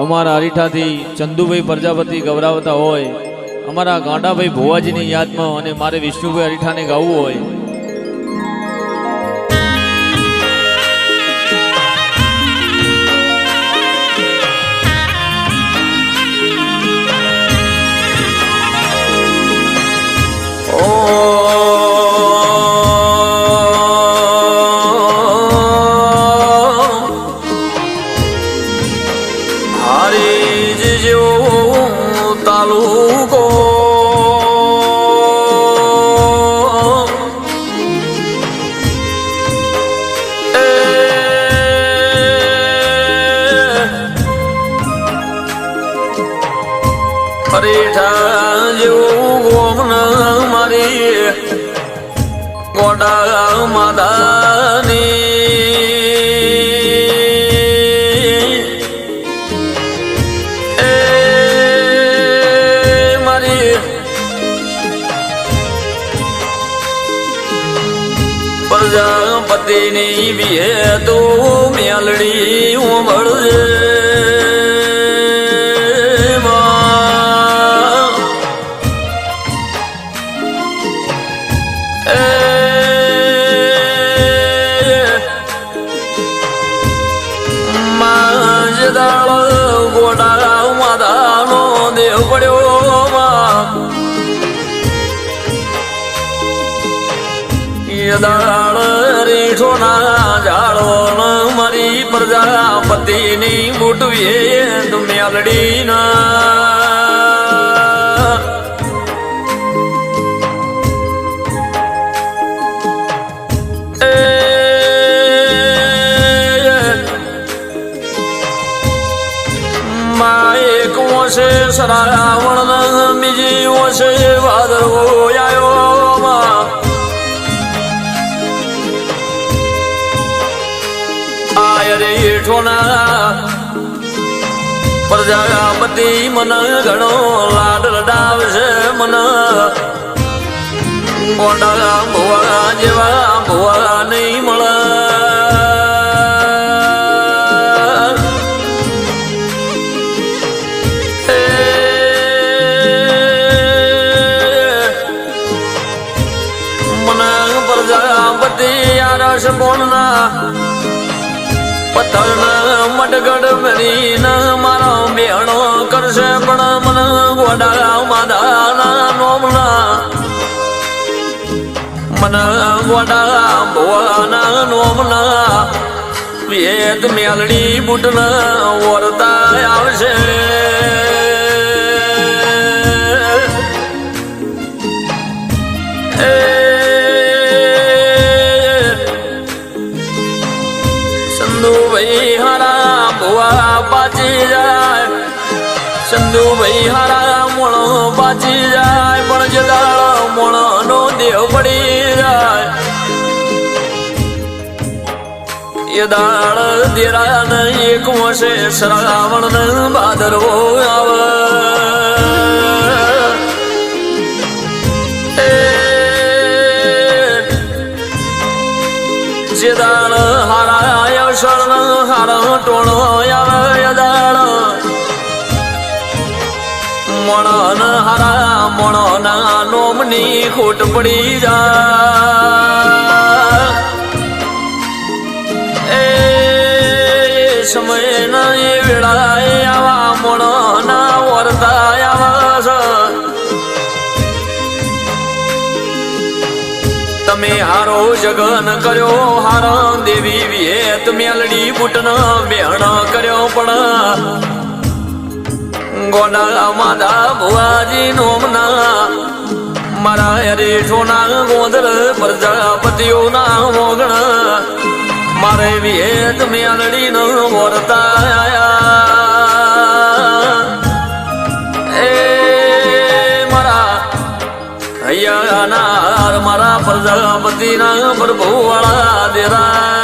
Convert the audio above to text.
અમારા અરીઠાથી ચંદુભાઈ પ્રજાપતિ ગૌરાવતા હોય, અમારા ગાંડાભાઈ ભુવાજીની યાદમાં અને મારે વિષ્ણુભાઈ અરીઠાને ગાવું હોય પરેઠા જેવું ગોમન મારી. ગોડા માદાની. એ મારી. પ્રજાપતિની વિહે તો મેલડી ઉમળજે પડ્યો દાળ એ ના ઝાડો મારી પ્રજાપતિની બુટવીએ તું મેલડીના એક વશે બીજી વશે ભાદરવો આવ્યો પ્રજાપતિ મન ઘણો લાડ લડાવશે મન. ગોંડા ભુવા જેવા ભુવા આરસ કોણના પથ્થરના મડગડ મરીને મારો બેણો કરશે પણ મન ગોડા માદાના નોમના મન ગોડા ભોવાના નોમના વેદ મેલડી બુટના વરતા આવશે. સંધુભાઈ હારા ભુવા પાછી જાય સંધુભાઈ હારા મોણો બાજી જાય પણ જે મોણો નો દેવ પડી જાય એ દાળ દેરા ને એક વશે શ્રાવણ ને બાદરવો આવે જે દાળ હારાય શરણ હારો ટોળો આવે દાળ મણન હારા મણના નોમની ખોટ પડી જા એ સમય ના તમે હારો જગન કર્યો હાર દેવી વિહેત મેલડી બુટન બેહણ કર્યો પણ ગોડા માદા ભુવાજી નોમના મારા હરીઠોના ગોંદર પ્રજાપતિઓના મોગણ. મારે વિહેત મેલડી નો વરતા હૈયાના મારા પ્રજાપતિના પ્રભુ વાળા દેરા.